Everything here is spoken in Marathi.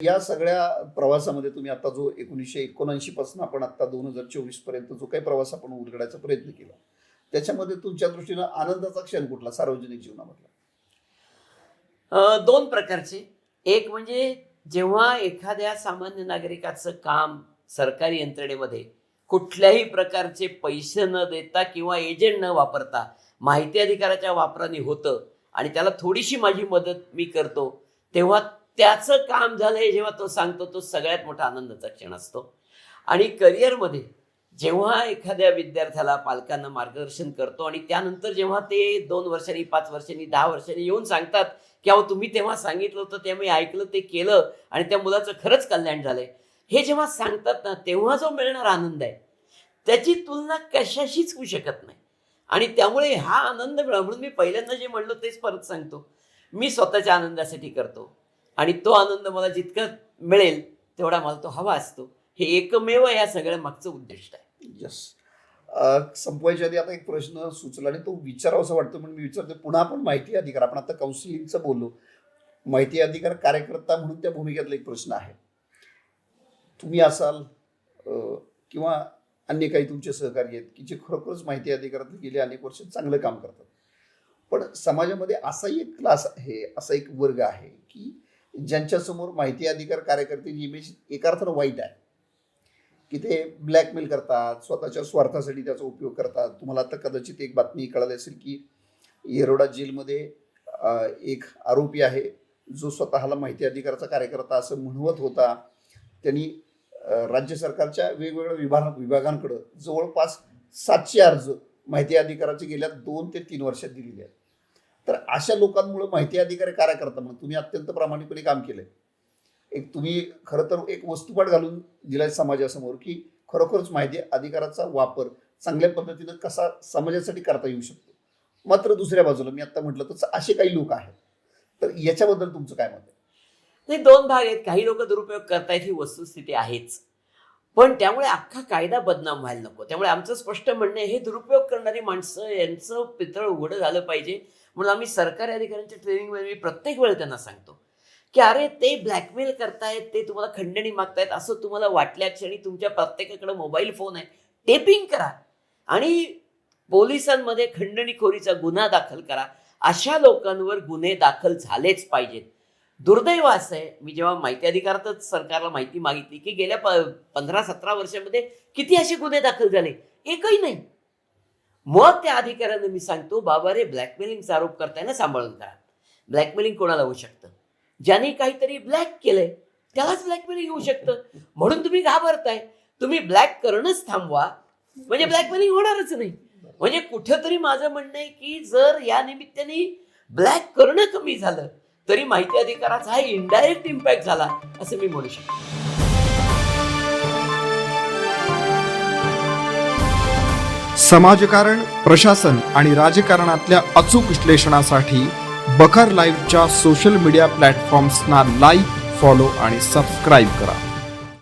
या सगळ्या प्रवासामध्ये तुम्ही आता जो एकोणीसशे एकोणऐंशी पासून आपण आता दोन हजार चोवीसपर्यंत जो काही प्रवास आपण उलगडायचा प्रयत्न केला त्याच्यामध्ये तुमच्या दृष्टीनं आनंदाचा क्षण कुठला सार्वजनिक जीवनामधला? दोन प्रकारचे. एक म्हणजे जेव्हा एखाद्या सामान्य नागरिकाचं काम सरकारी यंत्रणेमध्ये कुठल्याही प्रकारचे पैसे न देता किंवा एजंट न वापरता माहिती अधिकाराच्या वापराने होतं आणि त्याला थोडीशी माझी मदत मी करतो तेव्हा त्याचं काम झालं हे जेव्हा तो सांगतो तो सगळ्यात मोठा आनंदाचा क्षण असतो. आणि करिअरमध्ये जेव्हा एखाद्या विद्यार्थ्याला पालकांना मार्गदर्शन करतो आणि त्यानंतर जेव्हा ते दोन वर्षांनी पाच वर्षांनी दहा वर्षांनी येऊन सांगतात की अहो तुम्ही तेव्हा सांगितलं होतं ते मी ऐकलं ते केलं आणि त्या मुलाचं खरंच कल्याण झालंय. हे जेव्हा सांगतात ना तेव्हा जो मिळणारा आनंद आहे. त्याची तुलना कशाशीच होऊ शकत नाही. आणि त्यामुळे हा आनंद मिळा म्हणून मी पहिल्यांदा जे म्हणलो तेच परत सांगतो. मी स्वतःच्या आनंदासाठी करतो. आणि तो आनंद मला जितका मिळेल तेवढा मला तो हवा असतो. हे एकमेव या सगळ्या मागचं उद्दिष्ट आहे. यस संपवायच्या आधी आता एक प्रश्न सुचला आणि तो विचारावासा वाटतो म्हणून मी विचारतो पुन्हा आपण माहिती अधिकार आपण आता काउन्सिलिंगचं बोललो. माहिती अधिकार कार्यकर्ता म्हणून त्या भूमिकेतला एक प्रश्न आहे. तुम्ही असाल किंवा अन्य काही तुमचे सहकारी आहेत की जे खरोखरच माहिती अधिकारात गेले अनेक वर्ष चांगलं काम करतात. पण समाजामध्ये असाही एक क्लास आहे असा एक वर्ग आहे की ज्यांच्यासमोर माहिती अधिकार कार्यकर्त्यांची इमेज एका अर्थानं वाईट आहे. की ते ब्लॅकमेल करतात स्वतःच्या स्वार्थासाठी त्याचा उपयोग करतात. तुम्हाला आता कदाचित एक बातमी कळाली असेल की येरोडा जेलमध्ये एक आरोपी आहे जो स्वतःला माहिती अधिकाराचा कार्यकर्ता असं म्हणवत होता. त्यांनी राज्य सरकारच्या वेगवेगळ्या विभाग विभागांकडं जवळपास सातशे अर्ज माहिती अधिकाराचे गेल्या दोन ते तीन वर्षात दिलेले आहेत. तर अशा लोकांमुळे माहिती अधिकारी कार्यकर्ता म्हणून तुम्ही अत्यंत प्रामाणिकपणे काम केलंय. एक तुम्ही खरं तर एक वस्तुपाठ घालून दिलाय समाजासमोर की खरोखरच माहिती अधिकाराचा वापर चांगल्या पद्धतीनं कसा समाजासाठी करता येऊ शकतो. मात्र दुसऱ्या बाजूला मी आता म्हटलं तसं असे काही लोक आहेत. तर याच्याबद्दल तुमचं काय मत आहे? नाही दोन भाग आहेत. काही लोक दुरुपयोग करतायत ही वस्तुस्थिती आहेच. पण त्यामुळे अख्खा कायदा बदनाम व्हायला नको. त्यामुळे आमचं स्पष्ट म्हणणं हे दुरुपयोग करणारी माणसं यांचं पितळ उघडं झालं पाहिजे. म्हणून आम्ही सरकारी अधिकाऱ्यांच्या ट्रेनिंगमध्ये मी प्रत्येक वेळ त्यांना सांगतो की अरे ते ब्लॅकमेल करतायत ते तुम्हाला खंडणी मागतायत असं तुम्हाला वाटल्या क्षणी तुमच्या प्रत्येकाकडे मोबाईल फोन आहे टेपिंग करा. आणि पोलिसांमध्ये खंडणीखोरीचा गुन्हा दाखल करा. अशा लोकांवर गुन्हे दाखल झालेच पाहिजेत. दुर्दैव असं आहे. मी जेव्हा माहिती अधिकारातच सरकारला माहिती मागितली की गेल्या प पंधरा सतरा वर्षामध्ये किती असे गुन्हे दाखल झाले? एकही नाही. मग त्या अधिकाऱ्यांना मी सांगतो बाबा रे ब्लॅकमेलिंगचा आरोप करताय ना सांभाळून करा. ब्लॅकमेलिंग कोणाला होऊ शकतं? ज्याने काहीतरी ब्लॅक केलंय त्यालाच ब्लॅकमेलिंग होऊ शकतं. म्हणून तुम्ही घाबरताय. तुम्ही ब्लॅक करणंच थांबवा. म्हणजे ब्लॅकमेलिंग होणारच नाही. म्हणजे कुठेतरी माझं म्हणणं आहे की जर या निमित्ताने ब्लॅक करणं कमी झालं तरी माहिती अधिकाराचा हा इनडायरेक्ट इम्पॅक्ट झाला असं मी म्हणू शकतो. समाजकारण प्रशासन आणि राजकारणातल्या अचूक विश्लेषणासाठी बखर लाईव्हच्या सोशल मीडिया प्लॅटफॉर्म्सना लाईक फॉलो आणि सबस्क्राईब करा.